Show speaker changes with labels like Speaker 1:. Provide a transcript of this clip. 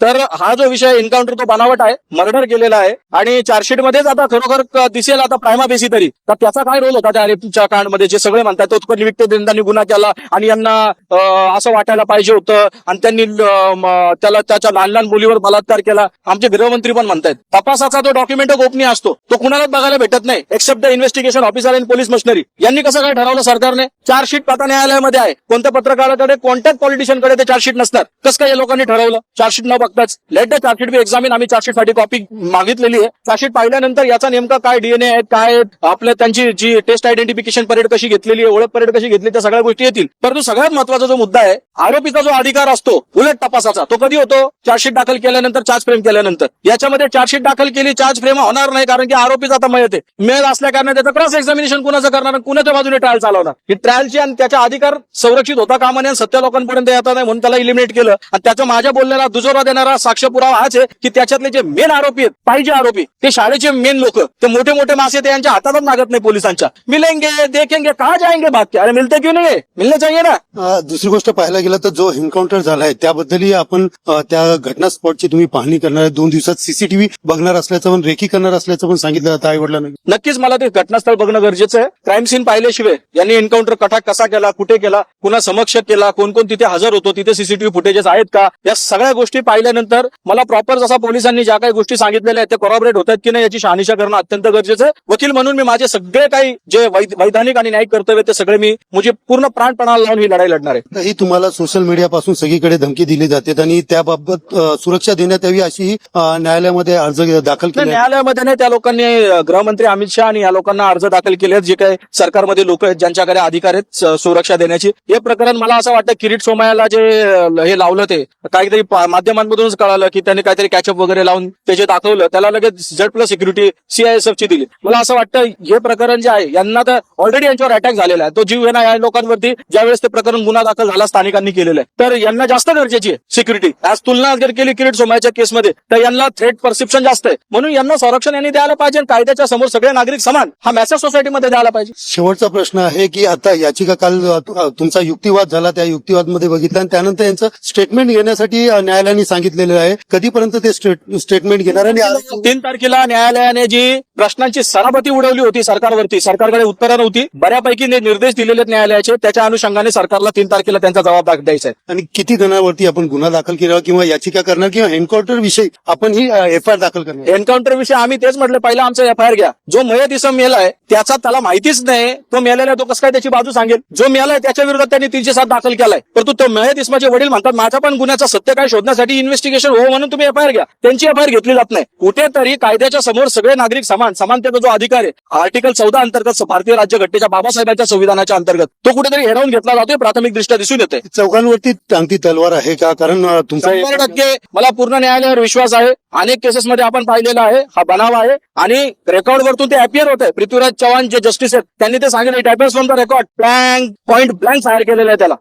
Speaker 1: तर हा जो विषय एन्काउंटर तो बनावट आहे मर्डर केलेला आहे. आणि चार्जशीट मध्येच आता खरोखर दिसेल आता प्रायमा बेसी तरी. तर त्याचा काय रोल होता त्या रेपच्या कांडमध्ये? जे सगळे म्हणतात तो निमित्त त्यांनी गुन्हा केला आणि यांना असं वाटायला पाहिजे होतं. आणि त्यांनी त्याला त्याच्या लहान लहान मुलीवर बलात्कार केला. आमचे गृहमंत्री पण म्हणतायत तपासाचा जो डॉक्युमेंट गोपनीय असतो तो कुणालाच बघायला भेटत नाही except the investigation officer and police machinery यांनी कसं काय ठरवलं सरकारने? चार्जशीट आता न्यायालयामध्ये आहे. कोणत्या पत्रकाराकडे कोणत्याच पॉलिटिशियनकडे ते चार्जशीट नसतात कसं काय या लोकांनी ठरवलं? चार्जशीट न बघताच let the chargesheet be examine आम्ही चार्जशीटसाठी कॉपी मागितलेली आहे. चार्जशीट पाहिल्यानंतर याचा नेमका काय डीएनए आहेत काय आपल्या त्यांची जी टेस्ट आयडेंटिफिकेशन परेड कशी घेतलेली आहे ओळख परेड कशी घेतली त्या सगळ्या गोष्टी येतील. परंतु सगळ्यात महत्त्वाचा जो मुद्दा आहे आरोपीचा जो अधिकार असतो उलट तपासाचा तो कधी होतो? चार्जशीट दाखल केल्यानंतर चार्ज फ्रेम केल्यानंतर. याच्यामध्ये चार्जशीट दाखल केली चार्ज फ्रेम होणार नाही कारण की आरोपीचा आता मयत आहे. मेळ असल्या कारणाने त्याचं क्रॉस एक्झामिनेशन कुणाचं करणार कुणाच्या बाजूने ट्रायल चालवणार? ही ट्रायलची आणि त्याचा अधिकार संरक्षित होता कामा नये आणि सत्य लोकांपर्यंत येता नाही म्हणून त्याला इलिमिनेट केलं. आणि त्याचं माझ्या बोलण्याला दुजोरा देणार साक्ष पुरावा हाच आहे की त्याच्यातले जे मेन आरोपी आहेत पाहिजे आरोपी ते शाळेचे मेन लोक. ते मोठे मोठे मासे ते यांच्या हातातच लागत नाही पोलिसांच्या. मिलेंगे देखेंगे कहा जाएंगे भाग के? अरे मिलते क्यों नहीं? मिलने चाहिए ना?
Speaker 2: दुसरी गोष्ट पाहायला गेलं तर जो एन्काउंटर झालाय त्याबद्दलही आपण त्या घटना स्पॉटची तुम्ही पाहणी करणार आहे. दोन दिवसात सीसीटीव्ही बघणार असल्याचं पण रेकी करणार असल्याचं पण सांगितलं जातं आई वडिलांना
Speaker 1: नक्कीच मला ते घटनास्थळ बघणं गरजेचं आहे. क्राईम सीन पाहिल्याशिवाय यांनी एन्काउंटर कठा कसा केला कुठे केला कुणा समक्ष केला कोण कोण तिथे हजर होतो तिथे सीसीटीव्ही फुटेजेस आहेत का या सगळ्या गोष्टी पाहिल्यानंतर मला प्रॉपर जसा पोलिसांनी ज्या काही गोष्टी सांगितलेल्या आहेत ते कॉरॉबरेट होतात की नाही याची शहानिशा करणं अत्यंत गरजेचं आहे. वकील म्हणून मी माझे सगळे काही जे वैध- वैधानिक आणि न्यायिक कर्तव्य ते सगळे मी म्हणजे पूर्ण प्राणपणाला लावून ही लढाई लढणार आहे.
Speaker 2: ही तुम्हाला सोशल मीडियापासून सगळीकडे धमकी दिली जाते आणि त्याबाबत सुरक्षा देण्यात यावी अशी न्यायालयामध्ये अर्ज दाखल केला
Speaker 1: न्यायालयामध्ये नाही त्या लोकांनी गृहमंत्री अमित शहा आणि या लोकांना अर्ज दाखल केले आहेत. जे काही सरकारमध्ये लोक आहेत ज्यांच्याकडे अधिकार आहेत सुरक्षा देण्याची. हे प्रकरण मला असं वाटतं किरीट सोमयाला जे हे लावलं ते काहीतरी पा- मधूनच कळालं की त्यांनी काहीतरी कॅचअप वगैरे लावून ते जे दाखवलं त्याला लगेच झेड प्लस सिक्युरिटी सीआयएसएफ ची दिली. मला असं वाटतं हे प्रकरण जे आहे यांना तर ऑलरेडी यांच्यावर अटॅक झालेला आहे. तो जीव येणार या लोकांवरती ज्यावेळेस ते प्रकरण गुन्हा दाखल झाला स्थानिकांनी केलेला आहे. तर यांना जास्त गरजेची आहे सिक्युरिटी आज तुलना जर केली किरीट सोमयाच्या केसमध्ये तर यांना थ्रेट परसेप्शन जास्त आहे. म्हणून यांना संरक्षण यांनी द्यायला पाहिजे आणि कायद्याच्या समोर सगळे नागरिक समान. हा मेसेज सोसायटीमध्ये द्यायला पाहिजे.
Speaker 2: शेवटचा प्रश्न आहे की आता याचिका काल तुमचा युक्तिवाद झाला त्या युक्तिवादमध्ये बघितला आणि त्यानंतर यांचं स्टेटमेंट घेण्यासाठी न्यायालयाने सांगितलं. सांगितलेलं आहे. कधीपर्यंत ते स्टेट- स्टेटमेंट घेणार आणि
Speaker 1: तीन तारखेला न्यायालयाने जी प्रश्नांची सरापती उडवली होती सरकारवरती सरकारकडे उत्तरं नव्हती. बऱ्यापैकी ने- निर्देश दिलेले आहेत न्यायालयाचे. त्याच्या अनुषंगाने सरकारला तीन तारखेला त्यांचा जबाब द्यायचा आहे.
Speaker 2: आणि किती जणांवरती आपण गुन्हा दाखल केला किंवा याचिका करणार किंवा एन्काउंटर विषयी आपण ही एफ आय आर दाखल करणार.
Speaker 1: एन्काउंटर विषयी आम्ही तेच म्हटलं पहिला आमचा एफ आय आर घ्या. जो मयत इसम मेलाय त्याचा त्याला माहितीच नाही. तो मेलेला तो कसं काय त्याची बाजू सांगेल? जो मेलाय त्याच्या विरोधात त्यांनी तीनशे सात दाखल केलाय. परंतु तो मयत इस्माचे वडील म्हणतात माझ्या पण गुन्ह्याचं सत्य काय शोधण्यासाठी इन्व्हेस्टिगेशन हो म्हणून तुम्ही एफ आय आर घ्या. त्यांची एफ आय आर घेतली जात नाही. कुठेतरी कायद्याच्या समोर सगळे नागरिक समान समानतेचा जो अधिकार आहे आर्टिकल चौदा अंतर्गत भारतीय राज्यघटनेच्या बाबासाहेबांच्या संविधानाच्या अंतर्गत तो कुठेतरी हेरावून घेतला जातोय प्राथमिक दृष्ट्या दिसून येते
Speaker 2: चौघांवरती टांगती तलवार आहे का? कारण तुमचा
Speaker 1: शंभर टक्के मला पूर्ण न्यायालयावर विश्वास आहे. अनेक केसेसमध्ये आपण पाहिलेला आहे. हा बनाव आहे. आणि रेकॉर्ड वरतून ते अपियर होत आहे पृथ्वीराज चव्हाण जे जस्टिस आहेत त्यांनी ते सांगितलं. From the record blank point blank fire केलेलं आहे त्याला.